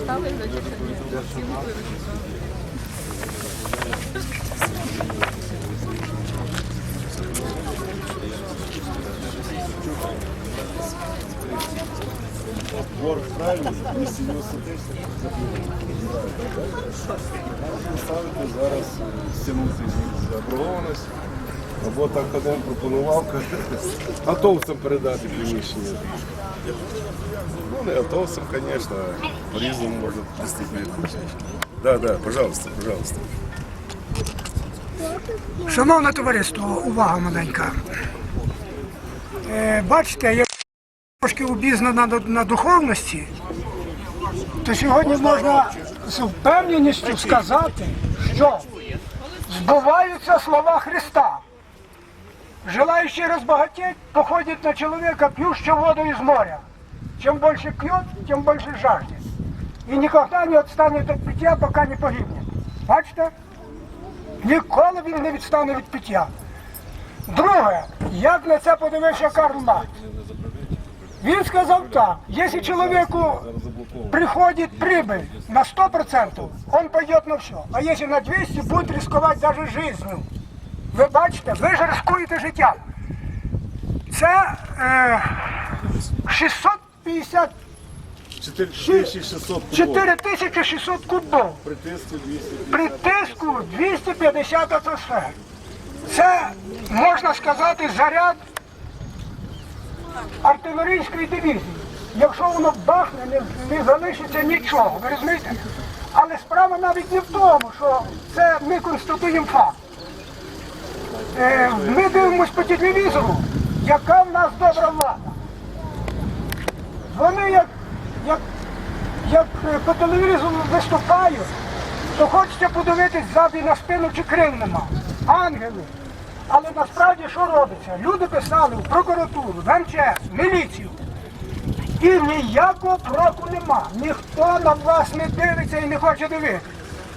Стали правильно, 290. Ставити зараз 7 тисяч заборгованість. Або так один пропонував атовцям передати приміщення. Ну, не атовцям, звісно, по-різному можна приступити. Да, да, пожалуйста, пожалуйста. Шановне товариство, увага маленька. Е, бачите, я трошки обізнана на, на духовності, то сьогодні можна з впевненістю сказати, що збуваються слова Христа. Желающий разбогатеть походит на человека, пьющего воду из моря. Чем больше пьет, тем больше жаждет. И никогда не отстанет от питья, пока не погибнет. Бачите? Ніколи він не відстане від пиття. Друге, як на це подивився Карл Маркс? Він сказав так, якщо чоловіку приходит прибыль на 100%, он пойдет на все. А если на 200, будет рисковать даже жизнью. Ви бачите, ви ж рискуєте життям. Це е, 650 4600 кубов. 4600. При тиску 200 При тиску 250 атмосфер. Це, можна сказати, заряд артилерійської дивізії. Якщо воно бахне, не, не залишиться нічого. Ви розумієте? Але справа навіть не в тому, що це ми констатуємо факт. Е, ми дивимося по телевізору, яка в нас добра влада. Вони як, як, як е, по телевізору виступають, то хочеться подивитись ззаді на спину чи крил нема. Ангели. Але насправді що робиться? Люди писали в прокуратуру, в МЧС, в міліцію. І ніякого проку нема. Ніхто на вас не дивиться і не хоче дивитися.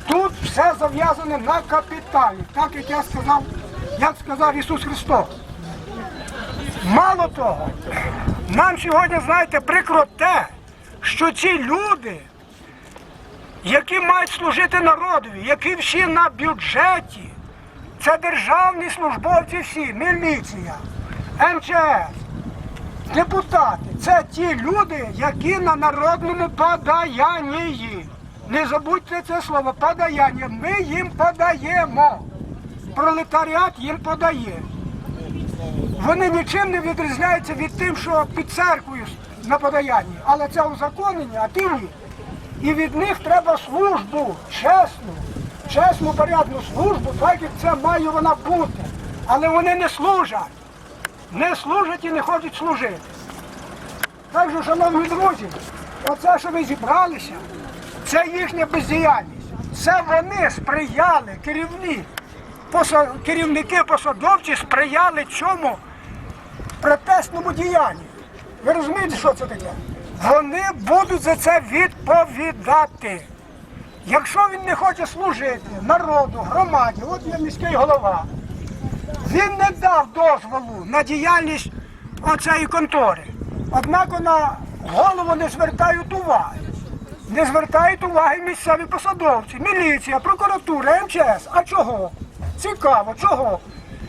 Тут все зав'язане на капіталі, так як я сказав, як сказав Ісус Христос. Мало того, нам сьогодні, знаєте, прикро те, що ці люди, які мають служити народові, які всі на бюджеті, це державні службовці всі, міліція, МЧС, депутати, це ті люди, які на народному подаянні. Не забудьте це слово подаяння. Ми їм подаємо. Пролетаріат їм подає. Вони нічим не відрізняються від тим, що під церквою на подаянні. Але це узаконення, а ні. І від них треба службу, чесну, чесну, порядну службу, так як це має вона бути. Але вони не служать. Не служать і не хочуть служити. Так що, шановні друзі, оце, що ви зібралися, це їхня бездіяльність. Це вони сприяли, керівні, керівники посадовці сприяли цьому протестному діянню. Ви розумієте, що це таке? Вони будуть за це відповідати. Якщо він не хоче служити народу, громаді, от є міський голова, він не дав дозволу на діяльність оцеї контори. Однак на голову не звертають уваги. Не звертають уваги місцеві посадовці, міліція, прокуратура, МЧС. А чого? Цікаво, чого?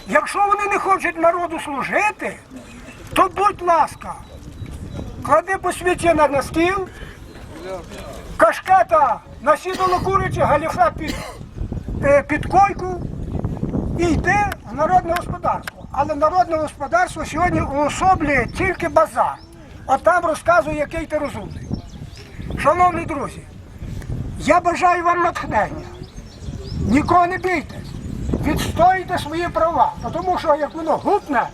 Якщо вони не хочуть народу служити, то будь ласка, клади посвідчення на стіл, кашкета на сідало куряче, галіфе під, е, під койку і йди в народне господарство. Але народне господарство сьогодні уособлює тільки базар. От там розказує, який ти розумний. Шановні друзі, я бажаю вам натхнення. Нікого не бійтесь. Відстоїте свої права. Тому що як воно гупне,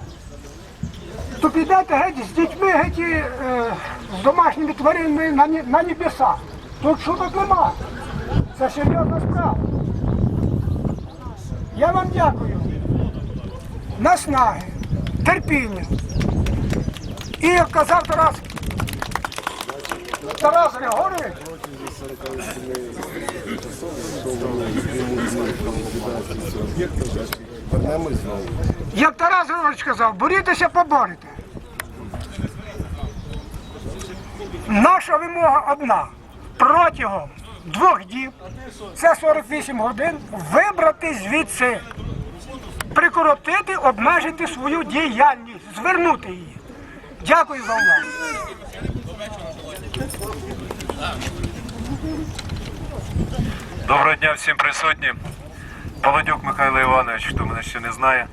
то підете геть з дітьми, геть е, з домашніми тваринами на, на небеса. Тут шуток нема. Це серйозна справа. Я вам дякую. Наснаги, терпіння. І як казав Тарас, Тарас Григорович, Як Тарас Григорович казав, борітеся, поборете. Наша вимога одна протягом двох діб, це 48 годин, вибрати звідси, прикоротити, обмежити свою діяльність, звернути її. Дякую за увагу. Доброго дня всім присутнім. Володюк Михайло Іванович, хто мене ще не знає.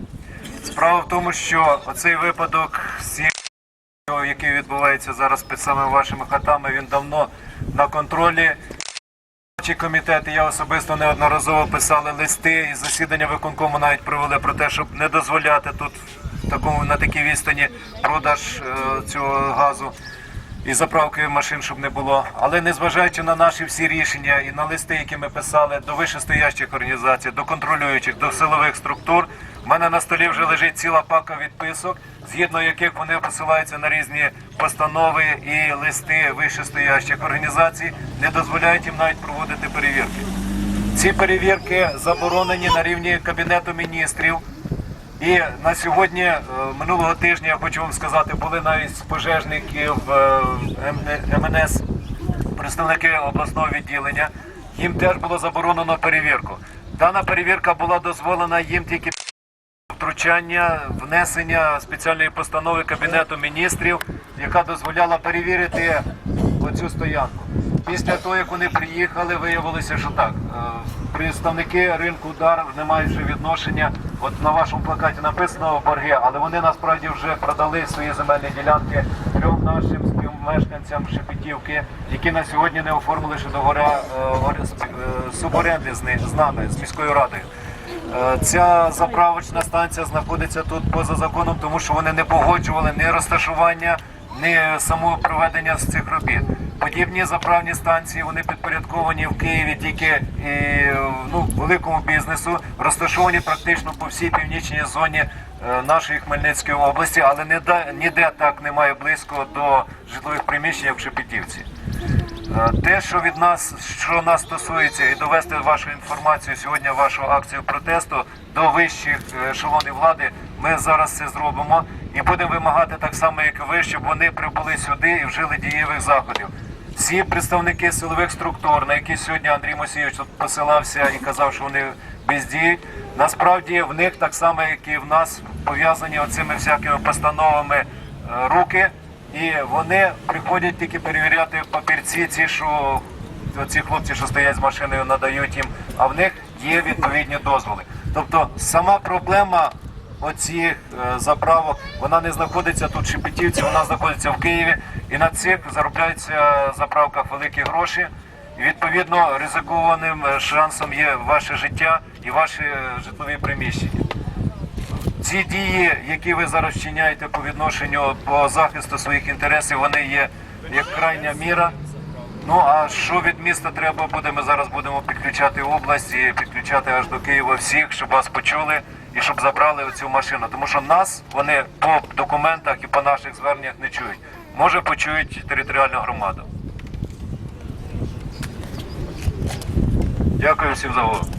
Справа в тому, що оцей випадок, який відбувається зараз під саме вашими хатами, він давно на контролі. Ці комітети я особисто неодноразово писали листи і засідання виконкому навіть провели про те, щоб не дозволяти тут такому на такій відстані продаж е, цього газу і заправки машин, щоб не було. Але незважаючи на наші всі рішення і на листи, які ми писали до вищестоящих організацій, до контролюючих, до силових структур, в мене на столі вже лежить ціла пака відписок, згідно яких вони посилаються на різні постанови і листи вищестоящих організацій, не дозволяють їм навіть проводити перевірки. Ці перевірки заборонені на рівні кабінету міністрів. І на сьогодні, е, минулого тижня, я хочу вам сказати, були навіть з пожежників е, МНС, представники обласного відділення. Їм теж було заборонено перевірку. Дана перевірка була дозволена їм тільки втручання, внесення спеціальної постанови Кабінету міністрів, яка дозволяла перевірити оцю стоянку. Після того, як вони приїхали, виявилося, що так. е, Представники ринку удар не мають вже відношення. От на вашому плакаті написано борги, але вони насправді вже продали свої земельні ділянки трьом нашим співмешканцям Шепетівки, які на сьогодні не оформили ще договори е, е, суборенди з з нами, з міською радою. Е, Ця заправочна станція знаходиться тут поза законом, тому що вони не погоджували ні розташування, ні самого проведення цих робіт. Подібні заправні станції вони підпорядковані в Києві тільки і, ну, великому бізнесу, розташовані практично по всій північній зоні е, нашої Хмельницької області, але ніде, ніде так немає близько до житлових приміщень, як в Шепетівці. Е, Те, що від нас, що нас стосується, і довести вашу інформацію сьогодні, вашу акцію протесту до вищих е, ешелонів влади, ми зараз це зробимо і будемо вимагати так само, як і ви, щоб вони прибули сюди і вжили дієвих заходів. Всі представники силових структур, на які сьогодні Андрій Мосійович посилався і казав, що вони бездіють, насправді в них так само, як і в нас, пов'язані оцими всякими постановами е, руки. І вони приходять тільки перевіряти папірці, ці, що ці хлопці, що стоять з машиною, надають їм, а в них є відповідні дозволи. Тобто сама проблема оцих е, заправок, вона не знаходиться тут в Шепетівці, вона знаходиться в Києві. І на цих заробляються заправках великі гроші. І відповідно ризикованим е, шансом є ваше життя і ваші е, житлові приміщення. Ці дії, які ви зараз вчиняєте по відношенню по захисту своїх інтересів, вони є як крайня міра. Ну а що від міста треба буде? Ми зараз будемо підключати область і підключати аж до Києва всіх, щоб вас почули і щоб забрали цю машину. Тому що нас вони по документах і по наших зверненнях не чують. Може почують територіальну громаду. Дякую всім за увагу.